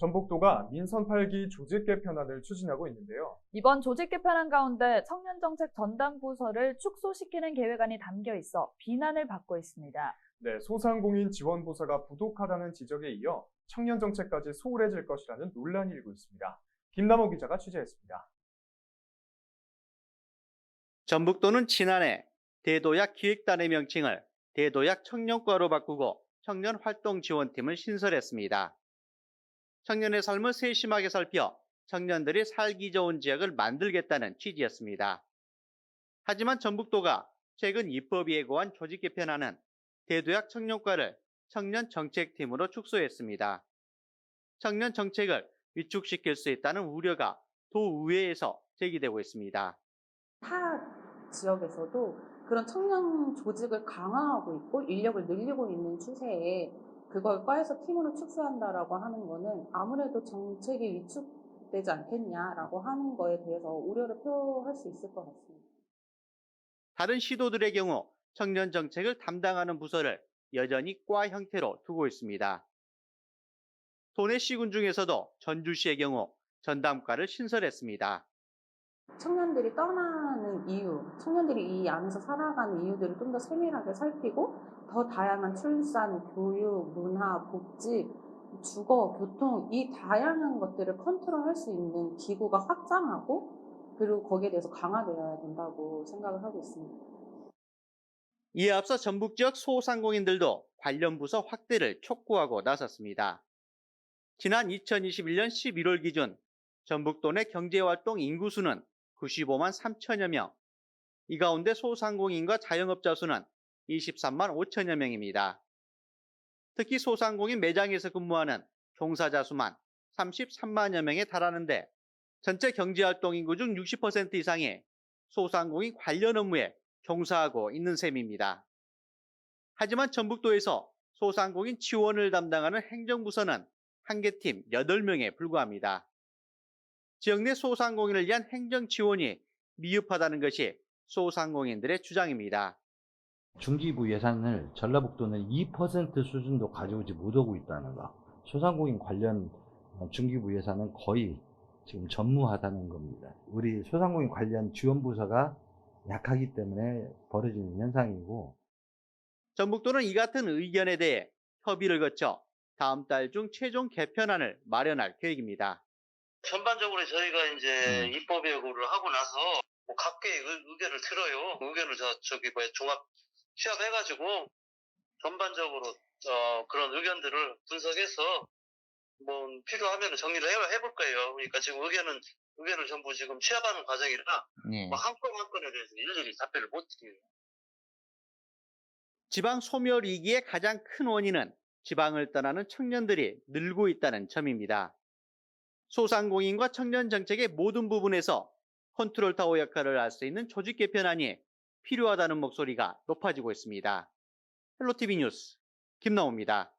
전북도가 민선 8기 조직 개편안을 추진하고 있는데요. 이번 조직 개편안 가운데 청년정책 전담 부서를 축소시키는 계획안이 담겨 있어 비난을 받고 있습니다. 네, 소상공인 지원 부서가 부족하다는 지적에 이어 청년 정책까지 소홀해질 것이라는 논란이 일고 있습니다. 김남호 기자가 취재했습니다. 전북도는 지난해 대도약 기획단의 명칭을 대도약 청년과로 바꾸고 청년 활동 지원팀을 신설했습니다. 청년의 삶을 세심하게 살펴 청년들이 살기 좋은 지역을 만들겠다는 취지였습니다. 하지만 전북도가 최근 입법이 예고한 조직 개편안은 대도약 청년과를 청년 정책팀으로 축소했습니다. 청년 정책을 위축시킬 수 있다는 우려가 도의회에서 제기되고 있습니다. 타 지역에서도 그런 청년 조직을 강화하고 있고 인력을 늘리고 있는 추세에 그걸 과에서 팀으로 축소한다라고 하는 거는 아무래도 정책이 위축되지 않겠냐라고 하는 거에 대해서 우려를 표할 수 있을 것 같습니다. 다른 시도들의 경우 청년 정책을 담당하는 부서를 여전히 과 형태로 두고 있습니다. 도내 시군 중에서도 전주시의 경우 전담과를 신설했습니다. 청년들이 떠나는 이유, 청년들이 이 안에서 살아가는 이유들을 좀 더 세밀하게 살피고 더 다양한 출산, 교육, 문화, 복지, 주거, 교통 이 다양한 것들을 컨트롤할 수 있는 기구가 확장하고 그리고 거기에 대해서 강화되어야 된다고 생각을 하고 있습니다. 이에 앞서 전북 지역 소상공인들도 관련 부서 확대를 촉구하고 나섰습니다. 지난 2021년 11월 기준 전북도 내 경제활동 인구수는 95만 3천여 명, 이 가운데 소상공인과 자영업자 수는 23만 5천여 명입니다. 특히 소상공인 매장에서 근무하는 종사자 수만 33만여 명에 달하는데 전체 경제활동 인구 중 60% 이상이 소상공인 관련 업무에 종사하고 있는 셈입니다. 하지만 전북도에서 소상공인 지원을 담당하는 행정부서는 한 개 팀 8명에 불과합니다. 지역 내 소상공인을 위한 행정 지원이 미흡하다는 것이 소상공인들의 주장입니다. 중기부 예산을 전라북도는 2% 수준도 가져오지 못하고 있다는 거. 소상공인 관련 어, 중기부 예산은 거의 지금 전무하다는 겁니다. 우리 소상공인 관련 지원 부서가 약하기 때문에 벌어지는 현상이고 전북도는 이 같은 의견에 대해 협의를 거쳐 다음 달 중 최종 개편안을 마련할 계획입니다. 전반적으로 저희가 이제 음. 입법 예고를 하고 나서 뭐 각계의 의- 의견을 들어요. 의견을 저 저기 뭐야 종합 취합해가지고 전반적으로 어, 그런 의견들을 분석해서 뭐 필요하면 정리를 해, 해볼 거예요. 그러니까 지금 의견은 의견을 전부 지금 취합하는 과정이라 뭐한 건 한 건에 대해서 일일이 답변을 못 드려요. 지방 소멸 위기의 가장 큰 원인은 지방을 떠나는 청년들이 늘고 있다는 점입니다. 소상공인과 청년 정책의 모든 부분에서 컨트롤 타워 역할을 할 수 있는 조직 개편안이 필요하다는 목소리가 높아지고 있습니다. 헬로티비 뉴스 김나호입니다.